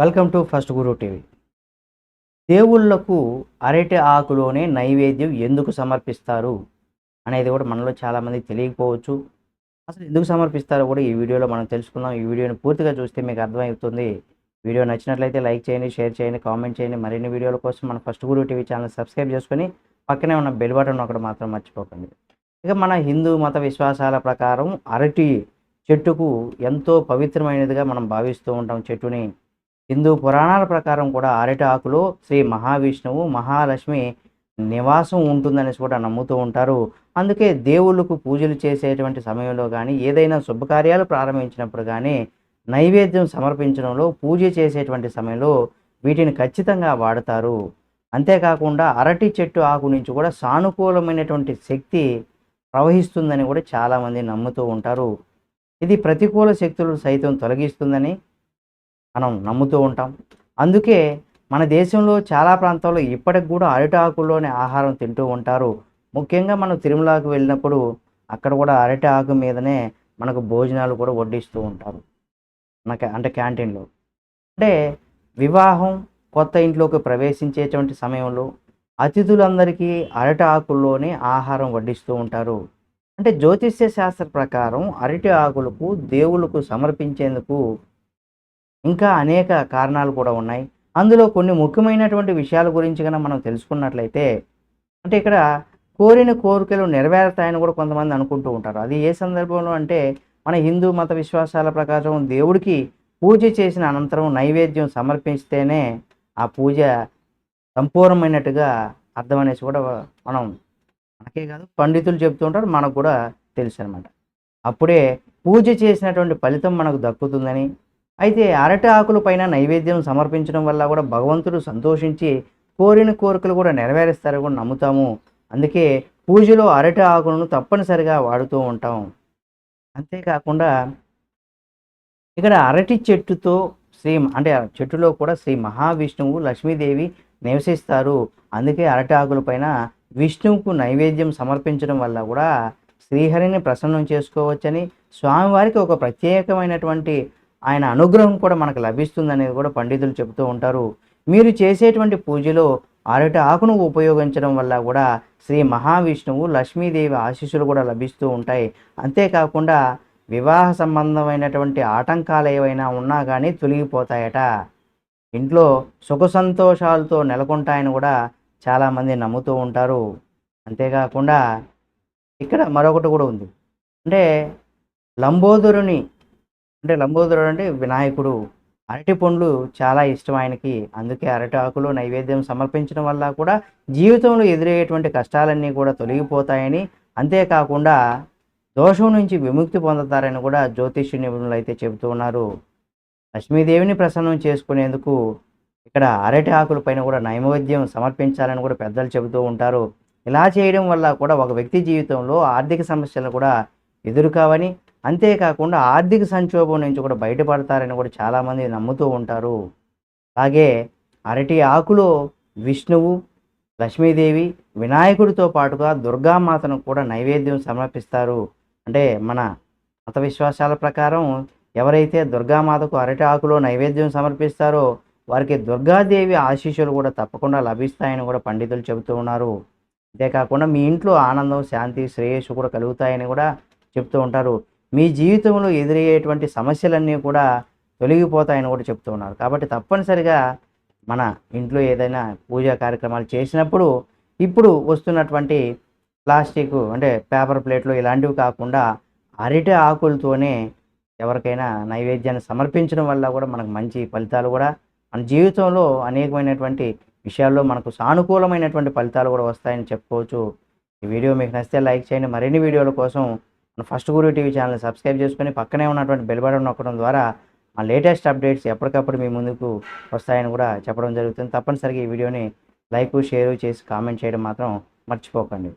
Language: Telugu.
Welcome to first Guru TV. దేవుళ్ళకు అరటి ఆకులోనే నైవేద్యం ఎందుకు సమర్పిస్తారు అనేది కూడా మనలో చాలామంది తెలియకపోవచ్చు. అసలు ఎందుకు సమర్పిస్తారో కూడా ఈ వీడియోలో మనం తెలుసుకుందాం. ఈ వీడియోని పూర్తిగా చూస్తే మీకు అర్థమవుతుంది. వీడియో నచ్చినట్లయితే లైక్ చేయండి షేర్ చేయండి కామెంట్ చేయండి. మరిన్ని వీడియోల కోసం మన first Guru TV channel subscribe చేసుకొని పక్కనే ఉన్న బెల్ బటన్ ఒకటి మాత్రం మర్చిపోకండి. ఇక మన హిందూ మత విశ్వాసాల ప్రకారం అరటి చెట్టుకు ఎంతో పవిత్రమైనదిగా మనం భావిస్తూ ఉంటాం చెట్టుని. హిందూ పురాణాల ప్రకారం కూడా అరటి ఆకులో శ్రీ మహావిష్ణువు మహాలక్ష్మి నివాసం ఉంటుందనేసి కూడా నమ్ముతూ ఉంటారు. అందుకే దేవుళ్ళకు పూజలు చేసేటువంటి సమయంలో కానీ ఏదైనా శుభకార్యాలు ప్రారంభించినప్పుడు కానీ నైవేద్యం సమర్పించడంలో పూజ చేసేటువంటి సమయంలో వీటిని ఖచ్చితంగా వాడతారు. అంతేకాకుండా అరటి చెట్టు ఆకు నుంచి కూడా సానుకూలమైనటువంటి శక్తి ప్రవహిస్తుందని కూడా చాలామంది నమ్ముతూ ఉంటారు. ఇది ప్రతికూల శక్తులు సైతం తొలగిస్తుందని మనం నమ్ముతూ ఉంటాం. అందుకే మన దేశంలో చాలా ప్రాంతాల్లో ఇప్పటికి కూడా అరటి ఆకుల్లోనే ఆహారం తింటూ ఉంటారు. ముఖ్యంగా మనం తిరుమలకు వెళ్ళినప్పుడు అక్కడ కూడా అరటి ఆకు మీదనే మనకు భోజనాలు కూడా వడ్డిస్తూ ఉంటారు. మనకి అంటే క్యాంటీన్లో. అంటే వివాహం కొత్త ఇంట్లోకి ప్రవేశించేటువంటి సమయంలో అతిథులందరికీ అరటి ఆకుల్లోనే ఆహారం వడ్డిస్తూ ఉంటారు. అంటే జ్యోతిష్య శాస్త్ర ప్రకారం అరటి ఆకులకు దేవుళ్ళకు సమర్పించేందుకు ఇంకా అనేక కారణాలు కూడా ఉన్నాయి. అందులో కొన్ని ముఖ్యమైనటువంటి విషయాల గురించి కనుక మనం తెలుసుకున్నట్లయితే అంటే ఇక్కడ కోరిన కోరికలు నెరవేరుతాయని కూడా కొంతమంది అనుకుంటూ ఉంటారు. అది ఏ సందర్భంలో అంటే మన హిందూ మత విశ్వాసాల ప్రకారం దేవుడికి పూజ చేసిన అనంతరం నైవేద్యం సమర్పిస్తేనే ఆ పూజ సంపూర్ణమైనట్టుగా అర్థం అనేసి కూడా మనం మనకే కాదు పండితులు చెప్తూ ఉంటారు మనకు కూడా తెలుసు అనమాట అప్పుడే పూజ చేసినటువంటి ఫలితం మనకు దక్కుతుందని అయితే అరటి ఆకుల పైన నైవేద్యం సమర్పించడం వల్ల కూడా భగవంతుడు సంతోషించి కోరిన కోరికలు కూడా నెరవేరుస్తారని కూడా నమ్ముతాము. అందుకే పూజలో అరటి ఆకులను తప్పనిసరిగా వాడుతూ ఉంటాం. అంతేకాకుండా ఇక్కడ అరటి చెట్టుతో శ్రీ అంటే చెట్టులో కూడా శ్రీ మహావిష్ణువు లక్ష్మీదేవి నివసిస్తారు. అందుకే అరటి ఆకుల పైన విష్ణువుకు నైవేద్యం సమర్పించడం వల్ల కూడా శ్రీహరిని ప్రసన్నం చేసుకోవచ్చని స్వామివారికి ఒక ప్రత్యేకమైనటువంటి ఆయన అనుగ్రహం కూడా మనకు లభిస్తుందనేది కూడా పండితులు చెబుతూ ఉంటారు. మీరు చేసేటువంటి పూజలో అరటి ఆకును ఉపయోగించడం వల్ల కూడా శ్రీ మహావిష్ణువు లక్ష్మీదేవి ఆశీస్సులు కూడా లభిస్తూ ఉంటాయి. అంతేకాకుండా వివాహ సంబంధమైనటువంటి ఆటంకాలు ఏవైనా ఉన్నా కానీ తొలగిపోతాయట. ఇంట్లో సుఖ సంతోషాలతో నెలకొంటాయని కూడా చాలామంది నమ్ముతూ ఉంటారు. అంతేకాకుండా ఇక్కడ మరొకటి కూడా ఉంది. అంటే లంబోదరుని అంటే లంబోదరుడు అంటే వినాయకుడు. అరటి పండ్లు చాలా ఇష్టం ఆయనకి. అందుకే అరటి ఆకులు నైవేద్యం సమర్పించడం వల్ల కూడా జీవితంలో ఎదురయ్యేటువంటి కష్టాలన్నీ కూడా తొలగిపోతాయని. అంతేకాకుండా దోషం నుంచి విముక్తి పొందుతారని కూడా జ్యోతిష్య నిపుణులు అయితే చెబుతూ ఉన్నారు. లక్ష్మీదేవిని ప్రసన్నం చేసుకునేందుకు ఇక్కడ అరటి ఆకుల పైన కూడా నైవేద్యం సమర్పించాలని కూడా పెద్దలు చెబుతూ ఉంటారు. ఇలా చేయడం వల్ల కూడా ఒక వ్యక్తి జీవితంలో ఆర్థిక సమస్యలు కూడా ఎదురుకావని అంతేకాకుండా ఆర్థిక సంక్షోభం నుంచి కూడా బయటపడతారని కూడా చాలామంది నమ్ముతూ ఉంటారు. అలాగే అరటి ఆకులో విష్ణువు లక్ష్మీదేవి వినాయకుడితో పాటుగా దుర్గామాతను కూడా నైవేద్యం సమర్పిస్తారు. అంటే మన మత విశ్వాసాల ప్రకారం ఎవరైతే దుర్గామాతకు అరటి ఆకులో నైవేద్యం సమర్పిస్తారో వారికి దుర్గాదేవి ఆశీస్సులు కూడా తప్పకుండా లభిస్తాయని కూడా పండితులు చెబుతూ ఉన్నారు. అంతేకాకుండా మీ ఇంట్లో ఆనందం శాంతి శ్రేయస్సు కూడా కలుగుతాయని కూడా చెప్తూ ఉంటారు. మీ జీవితంలో ఎదురయ్యేటువంటి సమస్యలన్నీ కూడా తొలగిపోతాయని కూడా చెప్తూ ఉన్నారు. కాబట్టి తప్పనిసరిగా మన ఇంట్లో ఏదైనా పూజా కార్యక్రమాలు చేసినప్పుడు ఇప్పుడు వస్తున్నటువంటి ప్లాస్టిక్ అంటే పేపర్ ప్లేట్లు ఇలాంటివి కాకుండా అరటి ఆకులతోనే ఎవరికైనా నైవేద్యాన్ని సమర్పించడం వల్ల కూడా మనకు మంచి ఫలితాలు కూడా మన జీవితంలో అనేకమైనటువంటి విషయాల్లో మనకు సానుకూలమైనటువంటి ఫలితాలు కూడా వస్తాయని చెప్పుకోవచ్చు. ఈ వీడియో మీకు నచ్చితే లైక్ చేయండి. మరిన్ని వీడియోల కోసం first Guru TV channel subscribe చేసుకొని పక్కనే ఉన్నటువంటి బెల్ బటన్ నొక్కడం ద్వారా మా లేటెస్ట్ అప్డేట్స్ ఎప్పటికప్పుడు మీ ముందుకు వస్తాయని కూడా చెప్పడం జరుగుతుంది. తప్పనిసరిగా ఈ వీడియోని లైక్ షేర్ చేసి కామెంట్ చేయడం మాత్రం మర్చిపోకండి.